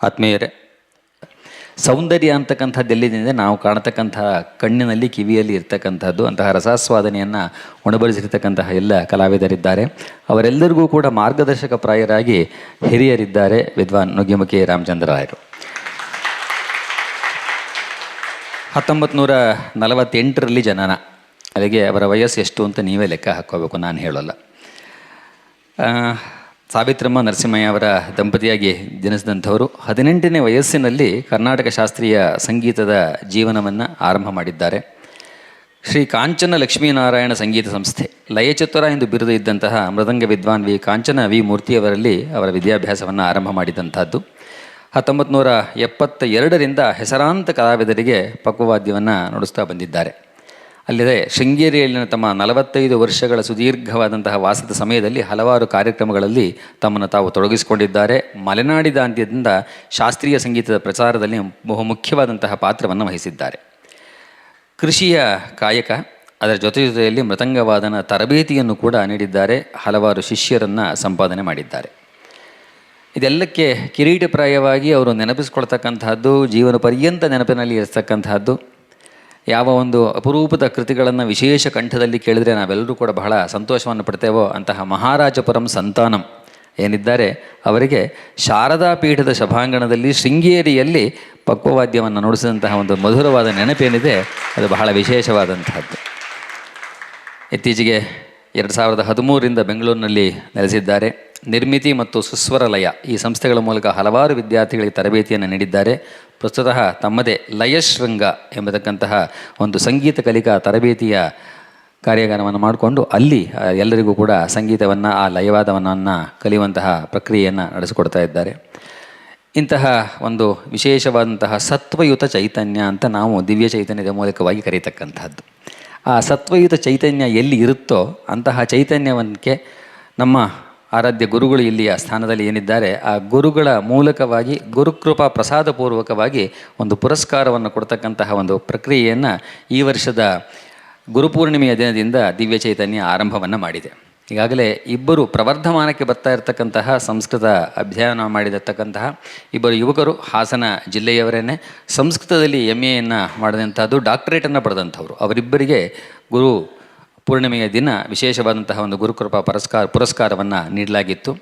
ಆತ್ಮೀಯರೇ, ಸೌಂದರ್ಯ ಅಂತಕ್ಕಂಥದ್ದು ಎಲ್ಲಿದೆ ನಾವು ಕಾಣತಕ್ಕಂತಹ ಕಣ್ಣಿನಲ್ಲಿ, ಕಿವಿಯಲ್ಲಿ ಇರ್ತಕ್ಕಂಥದ್ದು, ಅಂತಹ ರಸಾಸ್ವಾದನೆಯನ್ನು ಉಣಬಡಿಸಿರ್ತಕ್ಕಂತಹ ಎಲ್ಲ ಕಲಾವಿದರಿದ್ದಾರೆ. ಅವರೆಲ್ಲರಿಗೂ ಕೂಡ ಮಾರ್ಗದರ್ಶಕ ಪ್ರಾಯರಾಗಿ ಹಿರಿಯರಿದ್ದಾರೆ ವಿದ್ವಾನ್ ನುಗ್ಗಿಮುಖಿ ರಾಮಚಂದ್ರ ರಾಯರು. ಹತ್ತೊಂಬತ್ತು ನೂರ ನಲವತ್ತೆಂಟರಲ್ಲಿ ಜನನ. ಅಲ್ಲಿಗೆ ಅವರ ವಯಸ್ಸು ಎಷ್ಟು ಅಂತ ನೀವೇ ಲೆಕ್ಕ ಹಾಕ್ಕೋಬೇಕು, ನಾನು ಹೇಳೋಲ್ಲ. ಸಾವಿತ್ರಮ್ಮ ನರಸಿಂಹಯ್ಯ ಅವರ ದಂಪತಿಯಾಗಿ ಜನಿಸಿದಂಥವರು ಹದಿನೆಂಟನೇ ವಯಸ್ಸಿನಲ್ಲಿ ಕರ್ನಾಟಕ ಶಾಸ್ತ್ರೀಯ ಸಂಗೀತದ ಜೀವನವನ್ನು ಆರಂಭ ಮಾಡಿದ್ದಾರೆ. ಶ್ರೀ ಕಾಂಚನ ಲಕ್ಷ್ಮೀನಾರಾಯಣ ಸಂಗೀತ ಸಂಸ್ಥೆ, ಲಯಚತುರ ಎಂದು ಬಿರುದು ಇದ್ದಂತಹ ಮೃದಂಗ ವಿದ್ವಾನ್ ವಿ ಕಾಂಚನ ವಿ ಮೂರ್ತಿಯವರಲ್ಲಿ ಅವರ ವಿದ್ಯಾಭ್ಯಾಸವನ್ನು ಆರಂಭ ಮಾಡಿದಂಥದ್ದು. ಹತ್ತೊಂಬತ್ತು ನೂರ ಎಪ್ಪತ್ತ ಎರಡರಿಂದ ಹೆಸರಾಂತ ಕಲಾವಿದರಿಗೆ ಪಕ್ವವಾದ್ಯವನ್ನು ನುಡಿಸ್ತಾ ಬಂದಿದ್ದಾರೆ. ಅಲ್ಲದೆ. ಶೃಂಗೇರಿಯಲ್ಲಿನ ತಮ್ಮ ನಲವತ್ತೈದು ವರ್ಷಗಳ ಸುದೀರ್ಘವಾದಂತಹ ವಾಸದ ಸಮಯದಲ್ಲಿ ಹಲವಾರು ಕಾರ್ಯಕ್ರಮಗಳಲ್ಲಿ ತಮ್ಮನ್ನು ತಾವು ತೊಡಗಿಸಿಕೊಂಡಿದ್ದಾರೆ. ಮಲೆನಾಡಿದಾಂತ್ಯದಿಂದ ಶಾಸ್ತ್ರೀಯ ಸಂಗೀತದ ಪ್ರಚಾರದಲ್ಲಿ ಬಹು ಮುಖ್ಯವಾದಂತಹ ಪಾತ್ರವನ್ನು ವಹಿಸಿದ್ದಾರೆ. ಕೃಷಿಯ ಕಾಯಕ, ಅದರ ಜೊತೆ ಜೊತೆಯಲ್ಲಿ ಮೃತಂಗವಾದನ ತರಬೇತಿಯನ್ನು ಕೂಡ ನೀಡಿದ್ದಾರೆ. ಹಲವಾರು ಶಿಷ್ಯರನ್ನು ಸಂಪಾದನೆ ಮಾಡಿದ್ದಾರೆ. ಇದೆಲ್ಲಕ್ಕೆ ಕಿರೀಟಪ್ರಾಯವಾಗಿ ಅವರು ನೆನಪಿಸ್ಕೊಳ್ತಕ್ಕಂತಹದ್ದು, ಜೀವನ ಪರ್ಯಂತ ನೆನಪಿನಲ್ಲಿ ಇರ್ತಕ್ಕಂತಹದ್ದು ಯಾವ ಒಂದು ಅಪರೂಪದ ಕೃತಿಗಳನ್ನು ವಿಶೇಷ ಕಂಠದಲ್ಲಿ ಕೇಳಿದರೆ ನಾವೆಲ್ಲರೂ ಕೂಡ ಬಹಳ ಸಂತೋಷವನ್ನು ಪಡ್ತೇವೋ ಅಂತಹ ಮಹಾರಾಜಪುರಂ ಸಂತಾನಂ ಏನಿದ್ದಾರೆ, ಅವರಿಗೆ ಶಾರದಾ ಪೀಠದ ಸಭಾಂಗಣದಲ್ಲಿ ಶೃಂಗೇರಿಯಲ್ಲಿ ಪಕ್ವವಾದ್ಯವನ್ನು ನುಡಿಸಿದಂತಹ ಒಂದು ಮಧುರವಾದ ನೆನಪೇನಿದೆ, ಅದು ಬಹಳ ವಿಶೇಷವಾದಂತಹದ್ದು. ಇತ್ತೀಚೆಗೆ ಎರಡು ಸಾವಿರದ ಹದಿಮೂರರಿಂದ ಬೆಂಗಳೂರಿನಲ್ಲಿ ನೆಲೆಸಿದ್ದಾರೆ. ನಿರ್ಮಿತಿ ಮತ್ತು ಸುಸ್ವರ ಲಯ ಈ ಸಂಸ್ಥೆಗಳ ಮೂಲಕ ಹಲವಾರು ವಿದ್ಯಾರ್ಥಿಗಳಿಗೆ ತರಬೇತಿಯನ್ನು ನೀಡಿದ್ದಾರೆ. ಪ್ರಸ್ತುತ ತಮ್ಮದೇ ಲಯಶೃಂಗ ಎಂಬತಕ್ಕಂತಹ ಒಂದು ಸಂಗೀತ ಕಲಿಕಾ ತರಬೇತಿಯ ಕಾರ್ಯಾಗಾರವನ್ನು ಮಾಡಿಕೊಂಡು ಅಲ್ಲಿ ಎಲ್ಲರಿಗೂ ಕೂಡ ಸಂಗೀತವನ್ನು, ಆ ಲಯವಾದವನ್ನು ಕಲಿಯುವಂತಹ ಪ್ರಕ್ರಿಯೆಯನ್ನು ನಡೆಸಿಕೊಡ್ತಾ ಇದ್ದಾರೆ. ಇಂತಹ ಒಂದು ವಿಶೇಷವಾದಂತಹ ಸತ್ವಯುತ ಚೈತನ್ಯ ಅಂತ ನಾವು ದಿವ್ಯ ಚೈತನ್ಯದ ಮೂಲಕವಾಗಿ ಕರೀತಕ್ಕಂಥದ್ದು ಆ ಸತ್ವಯುತ ಚೈತನ್ಯ ಎಲ್ಲಿ ಇರುತ್ತೋ ಅಂತಹ ಚೈತನ್ಯವನ್ನಕ್ಕೆ ನಮ್ಮ ಆರಾಧ್ಯ ಗುರುಗಳು ಇಲ್ಲಿಯ ಸ್ಥಾನದಲ್ಲಿ ಏನಿದ್ದಾರೆ, ಆ ಗುರುಗಳ ಮೂಲಕವಾಗಿ, ಗುರುಕೃಪಾ ಪ್ರಸಾದಪೂರ್ವಕವಾಗಿ ಒಂದು ಪುರಸ್ಕಾರವನ್ನು ಕೊಡ್ತಕ್ಕಂತಹ ಒಂದು ಪ್ರಕ್ರಿಯೆಯನ್ನು ಈ ವರ್ಷದ ಗುರುಪೂರ್ಣಿಮೆಯ ದಿನದಿಂದ ದಿವ್ಯ ಚೈತನ್ಯ ಆರಂಭವನ್ನು ಮಾಡಿದೆ. ಈಗಾಗಲೇ ಇಬ್ಬರು ಪ್ರವರ್ಧಮಾನಕ್ಕೆ ಬರ್ತಾ ಇರತಕ್ಕಂತಹ ಸಂಸ್ಕೃತ ಅಧ್ಯಯನ ಮಾಡಿರತಕ್ಕಂತಹ ಇಬ್ಬರು ಯುವಕರು ಹಾಸನ ಜಿಲ್ಲೆಯವರೇನೆ ಸಂಸ್ಕೃತದಲ್ಲಿ ಎಂ ಎಯನ್ನು ಮಾಡಿದಂಥದ್ದು ಡಾಕ್ಟರೇಟನ್ನು ಪಡೆದಂಥವ್ರು. ಅವರಿಬ್ಬರಿಗೆ ಗುರು ಪೂರ್ಣಿಮೆಯ ದಿನ ವಿಶೇಷವಾದಂತಹ ಒಂದು ಗುರುಕೃಪಾ ಪರಸ್ಕಾರ ಪುರಸ್ಕಾರವನ್ನು ನೀಡಲಾಗಿತ್ತು.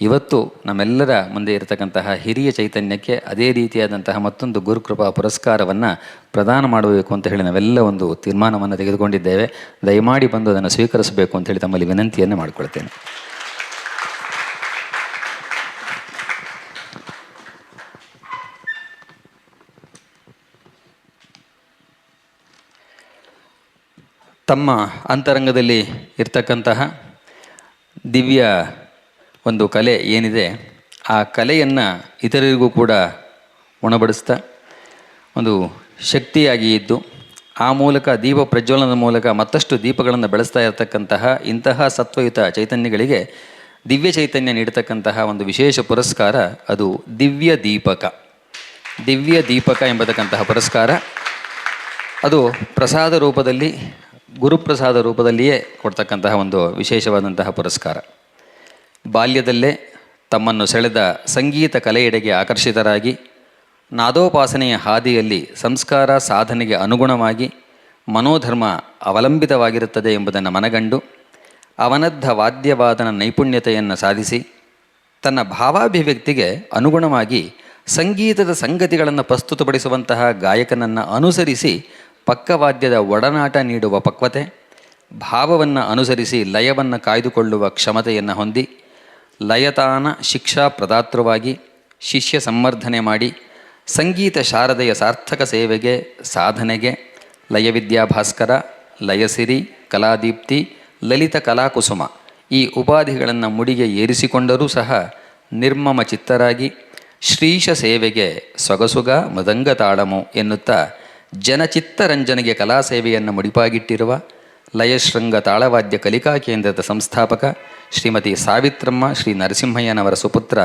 ಇವತ್ತು ನಮ್ಮೆಲ್ಲರ ಮುಂದೆ ಇರತಕ್ಕಂತಹ ಹಿರಿಯ ಚೈತನ್ಯಕ್ಕೆ ಅದೇ ರೀತಿಯಾದಂತಹ ಮತ್ತೊಂದು ಗುರುಕೃಪಾ ಪುರಸ್ಕಾರವನ್ನು ಪ್ರದಾನ ಮಾಡಬೇಕು ಅಂತ ಹೇಳಿ ನಾವೆಲ್ಲ ಒಂದು ತೀರ್ಮಾನವನ್ನು ತೆಗೆದುಕೊಂಡಿದ್ದೇವೆ. ದಯಮಾಡಿ ಬಂದು ಅದನ್ನು ಸ್ವೀಕರಿಸಬೇಕು ಅಂತ ಹೇಳಿ ತಮ್ಮಲ್ಲಿ ವಿನಂತಿಯನ್ನು ಮಾಡಿಕೊಳ್ತೇನೆ. ತಮ್ಮ ಅಂತರಂಗದಲ್ಲಿ ಇರ್ತಕ್ಕಂತಹ ದಿವ್ಯ ಒಂದು ಕಲೆ ಏನಿದೆ, ಆ ಕಲೆಯನ್ನು ಇತರರಿಗೂ ಕೂಡ ಉಣಬಡಿಸ್ತಾ, ಒಂದು ಶಕ್ತಿಯಾಗಿ ಇದ್ದು, ಆ ಮೂಲಕ, ದೀಪ ಪ್ರಜ್ವಲನದ ಮೂಲಕ ಮತ್ತಷ್ಟು ದೀಪಗಳನ್ನು ಬೆಳೆಸ್ತಾ ಇರತಕ್ಕಂತಹ ಇಂತಹ ಸತ್ವಯುತ ಚೈತನ್ಯಗಳಿಗೆ ದಿವ್ಯ ಚೈತನ್ಯ ನೀಡತಕ್ಕಂತಹ ಒಂದು ವಿಶೇಷ ಪುರಸ್ಕಾರ ಅದು ದಿವ್ಯ ದೀಪಕ. ದಿವ್ಯ ದೀಪಕ ಎಂಬತಕ್ಕಂತಹ ಪುರಸ್ಕಾರ. ಅದು ಪ್ರಸಾದ ರೂಪದಲ್ಲಿ, ಗುರುಪ್ರಸಾದ ರೂಪದಲ್ಲಿಯೇ ಕೊಡ್ತಕ್ಕಂತಹ ಒಂದು ವಿಶೇಷವಾದಂತಹ ಪುರಸ್ಕಾರ. ಬಾಲ್ಯದಲ್ಲೇ ತಮ್ಮನ್ನು ಸೆಳೆದ ಸಂಗೀತ ಕಲೆಯೆಡೆಗೆ ಆಕರ್ಷಿತರಾಗಿ, ನಾದೋಪಾಸನೆಯ ಹಾದಿಯಲ್ಲಿ ಸಂಸ್ಕಾರ ಸಾಧನೆಗೆ ಅನುಗುಣವಾಗಿ ಮನೋಧರ್ಮ ಅವಲಂಬಿತವಾಗಿರುತ್ತದೆ ಎಂಬುದನ್ನು ಮನಗಂಡು ಅವನದ್ಧ ವಾದ್ಯವಾದನ ನೈಪುಣ್ಯತೆಯನ್ನು ಸಾಧಿಸಿ, ತನ್ನ ಭಾವಾಭಿವ್ಯಕ್ತಿಗೆ ಅನುಗುಣವಾಗಿ ಸಂಗೀತದ ಸಂಗತಿಗಳನ್ನು ಪ್ರಸ್ತುತಪಡಿಸುವಂತಹ ಗಾಯಕನನ್ನು ಅನುಸರಿಸಿ ಪಕ್ಕವಾದ್ಯದ ಒಡನಾಟ ನೀಡುವ ಪಕ್ವತೆ, ಭಾವವನ್ನು ಅನುಸರಿಸಿ ಲಯವನ್ನು ಕಾಯ್ದುಕೊಳ್ಳುವ ಕ್ಷಮತೆಯನ್ನು ಹೊಂದಿ ಲಯತಾನ ಶಿಕ್ಷಾ ಪ್ರದಾತೃವಾಗಿ ಶಿಷ್ಯ ಸಂವರ್ಧನೆ ಮಾಡಿ ಸಂಗೀತ ಶಾರದೆಯ ಸಾರ್ಥಕ ಸೇವೆಗೆ, ಸಾಧನೆಗೆ ಲಯವಿದ್ಯಾಭಾಸ್ಕರ ಲಯಸಿರಿ ಕಲಾದೀಪ್ತಿ ಲಲಿತ ಕಲಾಕುಸುಮ ಈ ಉಪಾಧಿಗಳನ್ನು ಮುಡಿಗೆ ಏರಿಸಿಕೊಂಡರೂ ಸಹ ನಿರ್ಮಮ ಚಿತ್ತರಾಗಿ ಶ್ರೀಶ ಸೇವೆಗೆ ಸೊಗಸುಗ ಮೃದಂಗ ತಾಳಮು ಎನ್ನುತ್ತಾ ಜನಚಿತ್ತರಂಜನೆಗೆ ಕಲಾ ಸೇವೆಯನ್ನು ಮುಡಿಪಾಗಿಟ್ಟಿರುವ ಲಯಶೃಂಗ ತಾಳವಾದ್ಯ ಕಲಿಕಾ ಕೇಂದ್ರದ ಸಂಸ್ಥಾಪಕ ಶ್ರೀಮತಿ ಸಾವಿತ್ರಮ್ಮ ಶ್ರೀ ನರಸಿಂಹಯ್ಯನವರ ಸುಪುತ್ರ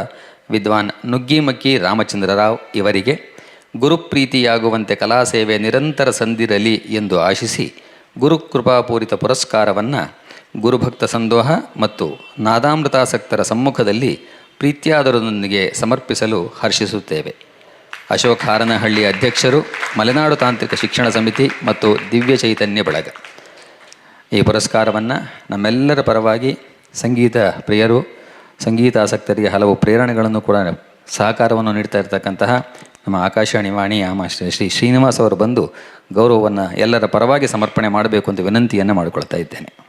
ವಿದ್ವಾನ್ ನುಗ್ಗಿಮಕ್ಕಿ ರಾಮಚಂದ್ರರಾವ್ ಇವರಿಗೆ ಗುರುಪ್ರೀತಿಯಾಗುವಂತೆ ಕಲಾ ಸೇವೆ ನಿರಂತರ ಸಂದಿರಲಿ ಎಂದು ಆಶಿಸಿ ಗುರುಕೃಪಾಪೂರಿತ ಪುರಸ್ಕಾರವನ್ನು ಗುರುಭಕ್ತ ಸಂದೋಹ ಮತ್ತು ನಾದಾಮೃತಾಸಕ್ತರ ಸಮ್ಮುಖದಲ್ಲಿ ಪ್ರೀತಿಯಾದರೊಂದಿಗೆ ಸಮರ್ಪಿಸಲು ಹರ್ಷಿಸುತ್ತೇವೆ. ಅಶೋಕ್ ಹಾರನಹಳ್ಳಿ ಅಧ್ಯಕ್ಷರು, ಮಲೆನಾಡು ತಾಂತ್ರಿಕ ಶಿಕ್ಷಣ ಸಮಿತಿ ಮತ್ತು ದಿವ್ಯ ಚೈತನ್ಯ ಬಳಗ. ಈ ಪುರಸ್ಕಾರವನ್ನು ನಮ್ಮೆಲ್ಲರ ಪರವಾಗಿ ಸಂಗೀತ ಪ್ರಿಯರು, ಸಂಗೀತ ಆಸಕ್ತರಿಗೆ ಹಲವು ಪ್ರೇರಣೆಗಳನ್ನು ಕೂಡ ಸಹಕಾರವನ್ನು ನೀಡ್ತಾ ಇರತಕ್ಕಂತಹ ನಮ್ಮ ಆಕಾಶವಾಣಿ ವಾಣಿ ಆಮ ಶ್ರೀ ಶ್ರೀ ಶ್ರೀನಿವಾಸ್ ಅವರು ಬಂದು ಗೌರವವನ್ನು ಎಲ್ಲರ ಪರವಾಗಿ ಸಮರ್ಪಣೆ ಮಾಡಬೇಕು ಅಂತ ವಿನಂತಿಯನ್ನು ಮಾಡಿಕೊಳ್ತಾ ಇದ್ದೇನೆ.